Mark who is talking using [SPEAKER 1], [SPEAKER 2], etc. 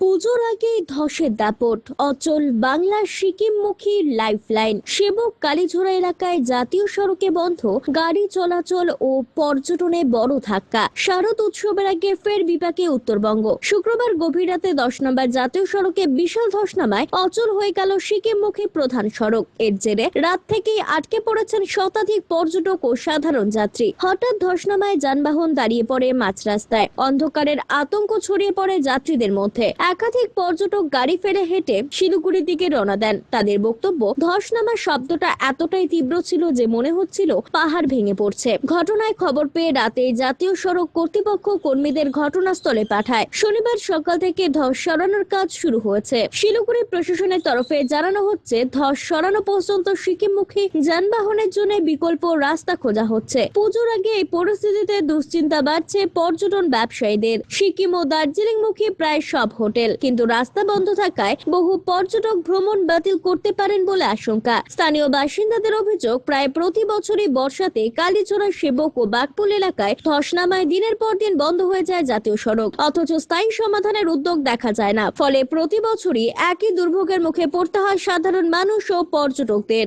[SPEAKER 1] পুজোর আগে ধসের দাপট, অচল বাংলার সিকিমমুখী লাইফলাইন। সেবক কালীঝোড়া এলাকায় জাতীয় সড়কে বন্ধ, গাড়ি চলাচল ও পর্যটনে বড় ধাক্কা। শারদ উৎসবের আগে ফের বিপাকে উত্তরবঙ্গ। শুক্রবার গভীর রাতে দশ নম্বর জাতীয় সড়কে বিশাল ধস নামায় অচল হয়ে গেল সিকিমমুখী প্রধান সড়ক। এর জেরে রাত থেকেই আটকে পড়েছেন শতাধিক পর্যটক ও সাধারণ যাত্রী। হঠাৎ ধস নামায় যানবাহন দাঁড়িয়ে পড়ে মাঝ রাস্তায়। অন্ধকারের আতঙ্ক ছড়িয়ে পড়ে যাত্রীদের মধ্যে। একাধিক পর্যটক গাড়ি ফেলে হেঁটে শিলিগুড়ির দিকে রওনা দেন। তাদের বক্তব্য ধস নামার শব্দটা এতটাই তীব্র ছিল যে মনে হচ্ছিল পাহাড় ভেঙে পড়ছে। ঘটনায় খবর পেয়ে রাতে জাতীয় সড়ক কর্তৃপক্ষ কর্মীদের ঘটনাস্থলে পাঠায়। শনিবার সকাল থেকে ধস সরানোর কাজ শুরু হয়েছে। শিলিগুড়ি প্রশাসনের তরফে জানানো হচ্ছে, ধস সরানো পর্যন্ত সিকিমমুখী যানবাহনের জন্য বিকল্প রাস্তা খোঁজা হচ্ছে। পুজোর আগে এই পরিস্থিতিতে দুশ্চিন্তা বাড়ছে পর্যটন ব্যবসায়ীদের। সিকিম ও দার্জিলিং মুখী প্রায় সব হোটেল কিন্তু রাস্তা বন্ধ থাকায় বহু পর্যটক ভ্রমণ বাতিল করতে পারেন বলে আশঙ্কা। স্থানীয় বাসিন্দাদের অভিযোগ, প্রায় প্রতি বছরই বর্ষাতে কালীচোরা সেবক ও বাগপুল এলাকায় ধস নামায় দিনের পর দিন বন্ধ হয়ে যায় জাতীয় সড়ক। অথচ স্থায়ী সমাধানের উদ্যোগ দেখা যায় না। ফলে প্রতি বছরই একই দুর্ভোগের মুখে পড়তে হয় সাধারণ মানুষ ও পর্যটকদের।